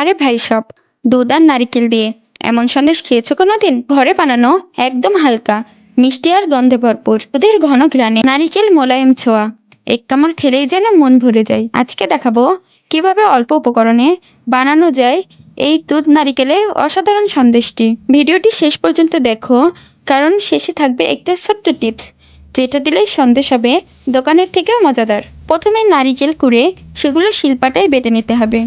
আরে ভাই সব, দুধ আর নারিকেল দিয়ে। এমন সন্দেশ খেয়েছো কোনোদিন? ঘরে বানানো একদম হালকা, মিষ্টি আর গন্ধে ভরপুর। দুধের ঘন ঘ্রাণে নারিকেল মোলায়েম ছোঁয়া। এক কামড় খেলেই যেন মন ভরে যায়। আজকে দেখাবো কীভাবে অল্প উপকরণে বানানো যায় এই দুধ নারিকেলের অসাধারণ সন্দেশটি। ভিডিওটি শেষ পর্যন্ত দেখো, কারণ শেষে থাকবে একটা ছোট্ট টিপস, যেটা দিলেই সন্দেশ হবে, দোকানের থেকেও মজাদার। প্রথমে নারিকেল কুড়ে, সেগুলো শিলপাটায় বেটে নিতে হবে।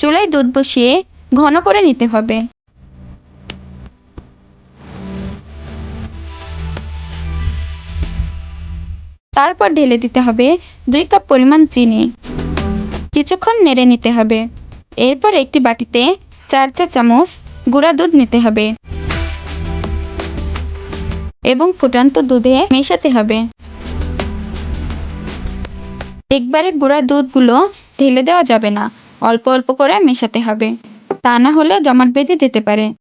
চুলায় দুধ বসিয়ে ঘন করে নিতে হবে। তারপর ঢেলে দিতে হবে দুই কাপ পরিমাণ চিনি। কিছুক্ষণ নেড়ে নিতে হবে। এরপর একটি বাটিতে চার চা চামচ গুঁড়া দুধ নিতে হবে। এবং ফুটান্ত দুধে মেশাতে হবে। একবারে গুঁড়া দুধগুলো ঢেলে দেওয়া যাবে না। অল্প অল্প করে মেশাতে হবে। তা না হলে জমাট বেঁধে যেতে পারে।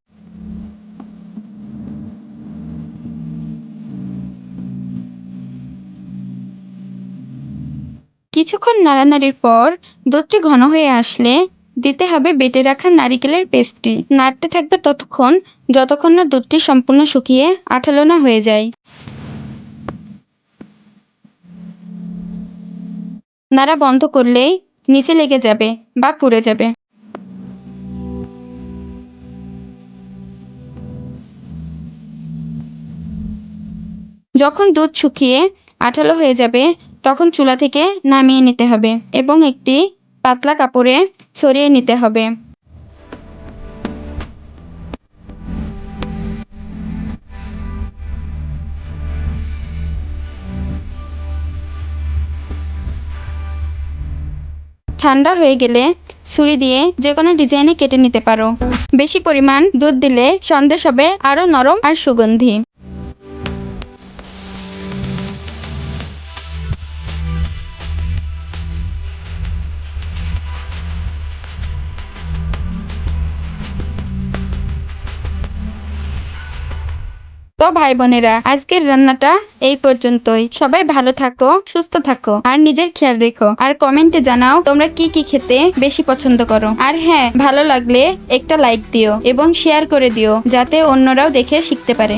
কিছুক্ষণ নাড়ানাড়ির পর দুধটি ঘন হয়ে আসলে দিতে হবে বেটে রাখা নারিকেলের পেস্টটি। নাড়তে থাকবে ততক্ষণ যতক্ষণ না দুধটি সম্পূর্ণ শুকিয়ে আঠালো না হয়ে যায়। নাড়া বন্ধ করলেই নিচে লেগে যাবে বা পুড়ে যাবে। যখন দুধ শুকিয়ে আঠালো হয়ে যাবে, তখন চুলা থেকে নামিয়ে নিতে হবে এবং একটি পাতলা কাপড়ে ছড়িয়ে নিতে হবে। ঠান্ডা হয়ে গেলে ছুরি দিয়ে যে কোনো ডিজাইনে কেটে নিতে পারো। বেশি পরিমাণ দুধ দিলে সন্দেশ হবে আরও নরম আর সুগন্ধি। তো ভাই বোনেরা, আজকের রান্নাটা এই পর্যন্তই। সবাই ভালো থাকো, সুস্থ থাকো, আর নিজের খেয়াল রেখো। আর কমেন্টে জানাও তোমরা কি কি খেতে বেশি পছন্দ করো। আর হ্যাঁ ভালো লাগলে একটা লাইক দিও এবং শেয়ার করে দিও, যাতে অন্যরাও দেখে শিখতে পারে।